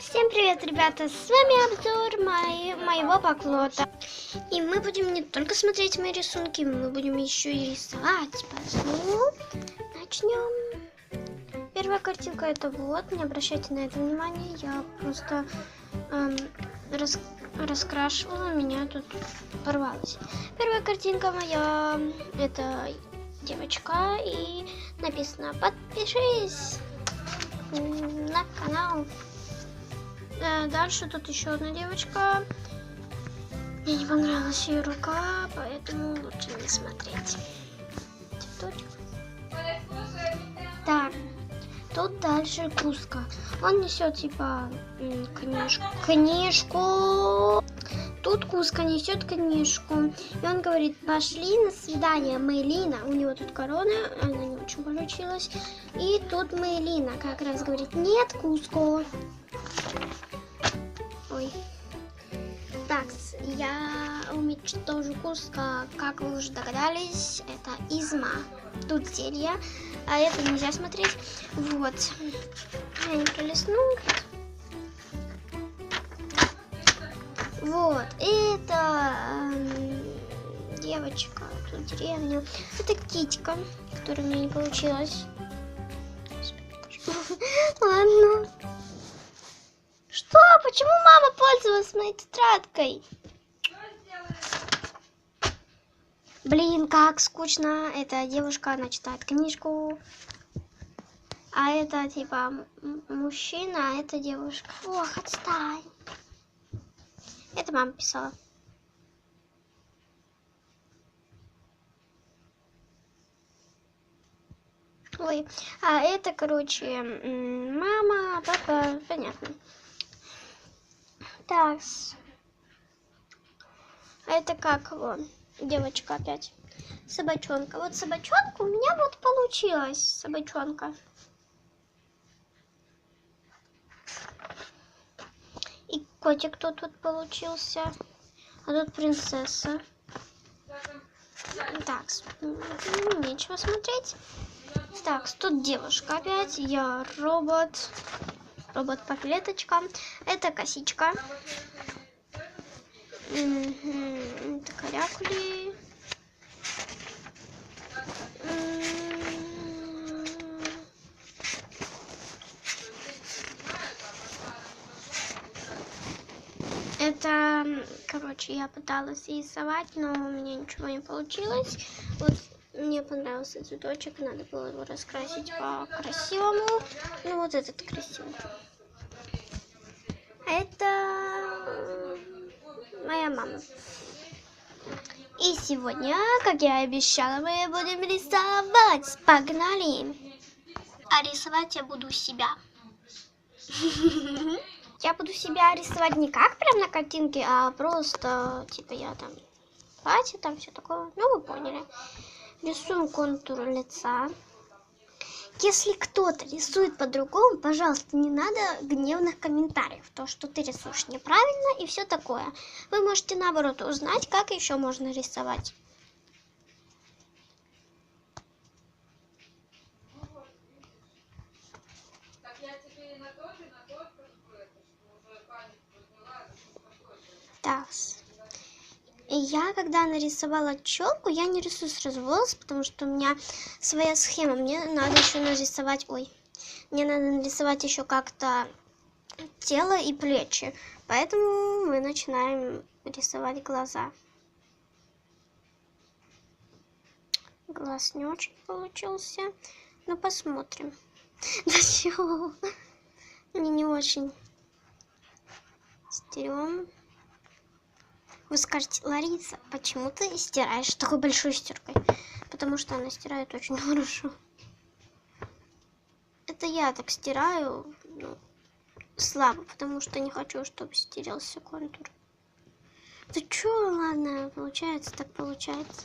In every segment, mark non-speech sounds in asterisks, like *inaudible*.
Всем привет, ребята! С вами обзор моей, моего баклота. И мы будем не только смотреть мои рисунки, мы будем еще и рисовать. Поэтому начнем. Первая картинка это вот, не обращайте на это внимание, я просто эм, рас, раскрашивала, меня тут порвалось. Первая картинка моя, это девочка, и написано «Подпишись!» на канал. Э, дальше тут еще одна девочка. Мне не понравилась ее рука, поэтому лучше не смотреть. Так, тут дальше Куска. Он несет типа книжку. Книжку. Тут Куска несет книжку. И он говорит, пошли на свидание, Мэйлина. У него тут корона, она не очень получилась. И тут Мэйлина как раз говорит, нет, Куско. Ой. Так, я уничтожу Куска, как вы уже догадались, это изма. Тут зелье, а это нельзя смотреть. Вот. Я не пролесну. Вот, это э, девочка, тут деревня. Это китика, которая у меня не получилась. *laughs* Ладно. Почему мама пользовалась моей тетрадкой? Блин, как скучно. Эта девушка, она читает книжку. А это типа мужчина, а это девушка. Ох, отстань. Это мама писала. Ой, а это, короче, мама, папа, понятно. Так. А это как вон, девочка опять. Собачонка. Вот собачонка у меня вот получилась. Собачонка. И котик тут вот получился. А тут принцесса. Так, нечего смотреть. Так, тут девушка опять. Я робот. Робот по клеточкам. Это косичка. Это корякули. Это, короче, я пыталась рисовать, но у меня ничего не получилось. Вот мне понравился цветочек, надо было его раскрасить по-красивому. Ну, вот этот красивый. Это моя мама. И сегодня, как я и обещала, мы будем рисовать. Погнали! А рисовать я буду себя. *laughs* Я буду себя рисовать не как прям на картинке, а просто, типа, я там платье, там все такое. Ну, вы поняли. Рисуем контур лица. Если кто-то рисует по-другому, пожалуйста, не надо гневных комментариев. То, что ты рисуешь неправильно и все такое. Вы можете, наоборот, узнать, как еще можно рисовать. Так. Я, когда нарисовала челку, я не рисую сразу волосы, потому что у меня своя схема. Мне надо еще нарисовать... Ой. Мне надо нарисовать еще как-то тело и плечи. Поэтому мы начинаем рисовать глаза. Глаз не очень получился. Ну, посмотрим. *laughs* Да чего? Мне не очень. Стерем. Вы скажете, Лариса, почему ты стираешь такой большой стиркой? Потому что она стирает очень хорошо. Это я так стираю ну, слабо, потому что не хочу, чтобы стерился контур. Да чё, ладно, получается, так получается.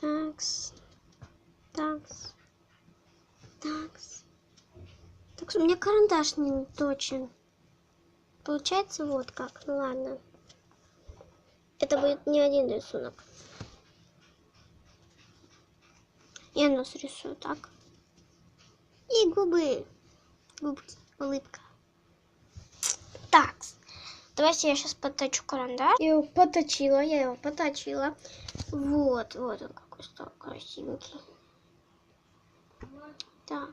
Такс. Такс. Такс. У меня карандаш не точен. Получается вот как. Ну ладно. Это будет не один рисунок. Я нос рисую так. и губы. Губки, улыбка. Так, давайте я сейчас поточу карандаш. Я его поточила, я его поточила. Вот, вот он какой стал красивенький. Так,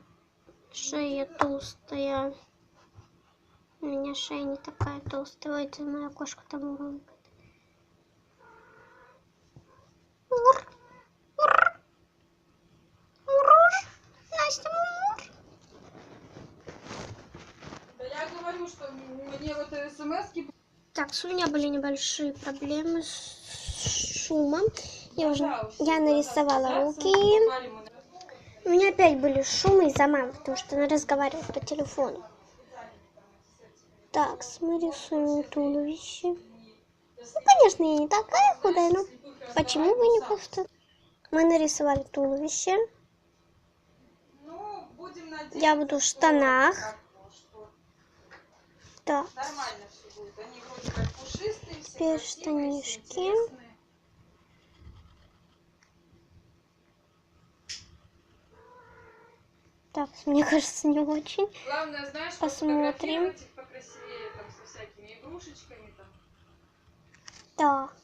шея толстая. У меня шея не такая толстая. Ой, это моя кошка там смс Так, у меня были небольшие проблемы с шумом. Я уже я нарисовала руки. У меня опять были шумы из-за мамы, потому что она разговаривает по телефону. Так, мы рисуем туловище. Ну, конечно, я не такая худая, но почему бы не просто? Мы нарисовали туловище. Я буду в штанах. Так, нормально все будет. Они вроде как пушистые, все Теперь красивые, все штанишки. интересные. Так, мне кажется, не очень. Главное, знаешь, Посмотрим. покрасивее, там, со всякими игрушечками, там, Так,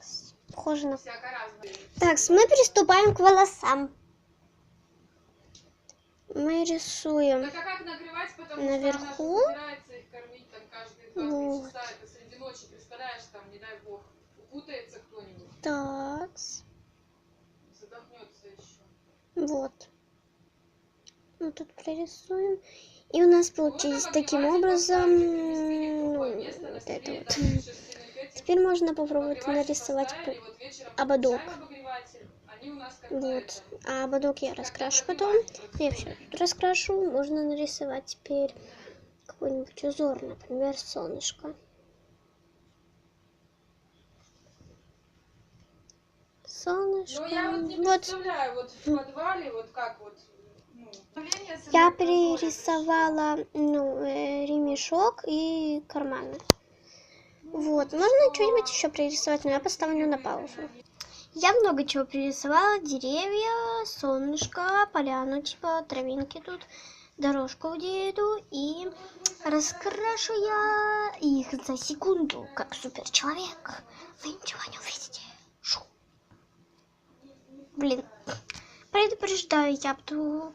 похоже на... Так, мы приступаем к волосам. Мы рисуем. Так а как нагревать, потому Наверху? что она кормить там каждые два-три Вот. часа, это среди ночи, представляешь, там, не дай бог, укутается кто-нибудь, Так, задохнется еще. вот. Мы тут прорисуем. И у нас получились таким образом ну, вот это вот. Теперь можно попробовать нарисовать ободок. Вот. А ободок я раскрашу потом. Я все раскрашу. Можно нарисовать теперь какой-нибудь узор, например, солнышко. Солнышко. Ну я вот не Вот представляю, вот в подвале, вот как вот, я перерисовала ну, э, ремешок и карманы. Вот, можно что-нибудь еще пририсовать, но я поставлю на паузу. Я много чего пририсовала. Деревья, солнышко, поляну, типа травинки тут, дорожку где иду. И раскрашу я их за секунду, как супер человек. Вы ничего не увидите. Шу. Блин, предупреждаю, я буду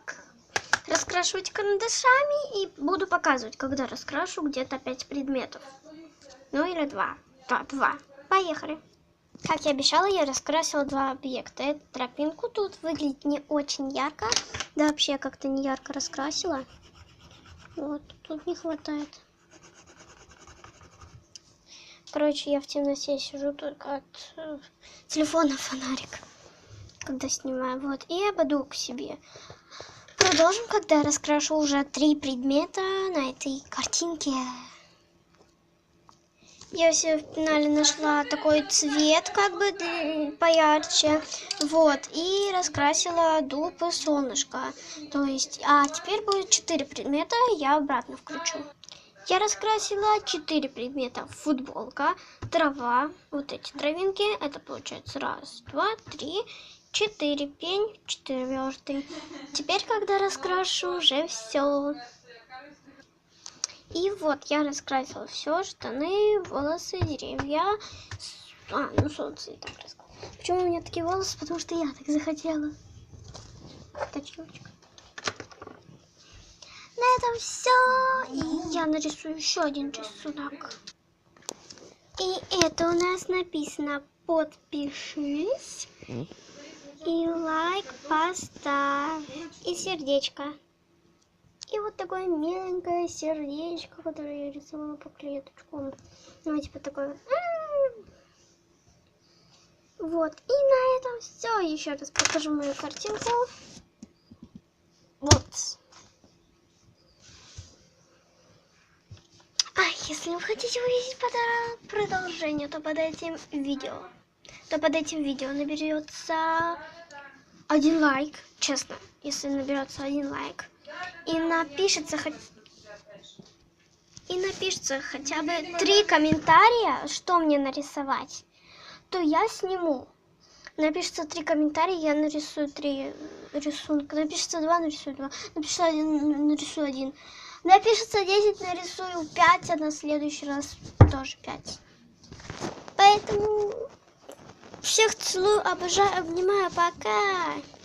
к- раскрашивать карандашами и буду показывать, когда раскрашу где-то 5 предметов. Ну или два. Да, два. Поехали. Как я обещала, я раскрасила два объекта. Эту тропинку тут выглядит не очень ярко. Да вообще я как-то не ярко раскрасила. Вот, тут не хватает. Короче, я в темноте сижу только от э, телефона фонарик, когда снимаю. Вот, и ободок себе. Продолжим, когда я раскрашу уже три предмета на этой картинке. Я все в финале нашла такой цвет, как бы поярче. Вот, и раскрасила дуб и солнышко. То есть, а теперь будет четыре предмета, я обратно включу. Я раскрасила четыре предмета. Футболка, трава, вот эти травинки. Это получается раз, два, три, четыре. Пень четвертый. Теперь, когда раскрашу, уже все. И вот я раскрасила все, штаны, волосы, деревья. А, ну солнце я так раскрасила. Почему у меня такие волосы? Потому что я так захотела. Точилочка. На этом все. И я нарисую еще один рисунок. И это у нас написано подпишись. И лайк поставь. И сердечко. И вот такое миленькое сердечко, которое я рисовала по клеточкам. Ну, типа такое. Вот. И на этом все. Еще раз покажу мою картинку. Вот. А если вы хотите увидеть продолжение, то под этим видео, то под этим видео наберется один лайк, честно, если наберется один лайк, и напишется хоть и напишется хотя бы три комментария, что мне нарисовать, то я сниму Напишется три комментария, я нарисую три рисунка. Напишется два, нарисую два. Напишется один, нарисую один. Напишется 10, нарисую 5, а на следующий раз тоже 5. Поэтому всех целую, обожаю, обнимаю, пока.